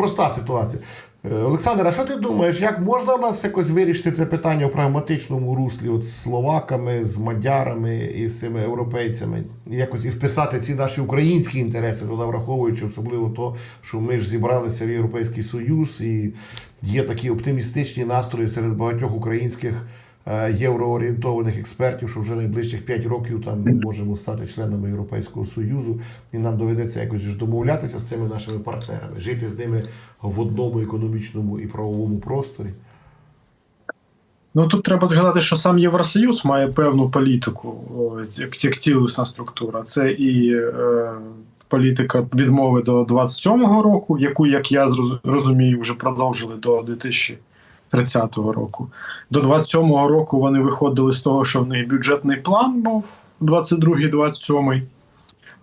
проста ситуація. Е, Олександр, а що ти думаєш, як можна в нас якось вирішити це питання у прагматичному руслі от з словаками, з мадярами і з цими європейцями? Якось і вписати ці наші українські інтереси, туди враховуючи особливо то, що ми ж зібралися в Європейський Союз і є такі оптимістичні настрої серед багатьох українських євроорієнтованих експертів, що вже найближчих 5 років там ми можемо стати членами Європейського Союзу, і нам доведеться якось ж домовлятися з цими нашими партнерами, жити з ними в одному економічному і правовому просторі. Ну тут треба згадати, що сам Євросоюз має певну політику, як, цілісна структура. Це і е, політика відмови до 27-го року, яку, як я зроз- розумію, вже продовжили до 2030 року. До 27-го року вони виходили з того, що в них бюджетний план був 22-27,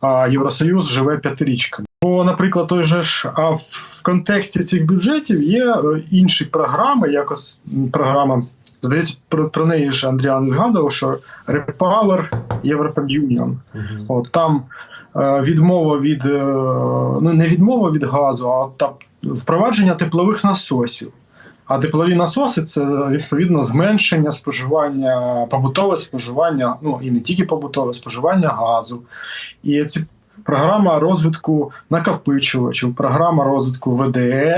а Євросоюз живе п'ятирічками. Бо, наприклад, той же ж, а в, в контексті цих бюджетів є е, інші програми, якось програма. Здається, про, про неї ж Андріан згадував, що Repower European Union. От там е, відмова від е, ну не відмова від газу, а та впровадження теплових насосів. А теплові насоси це відповідно зменшення споживання, побутове споживання, ну і не тільки побутове споживання газу. І ці програма розвитку накопичувачів, програма розвитку ВДЕ.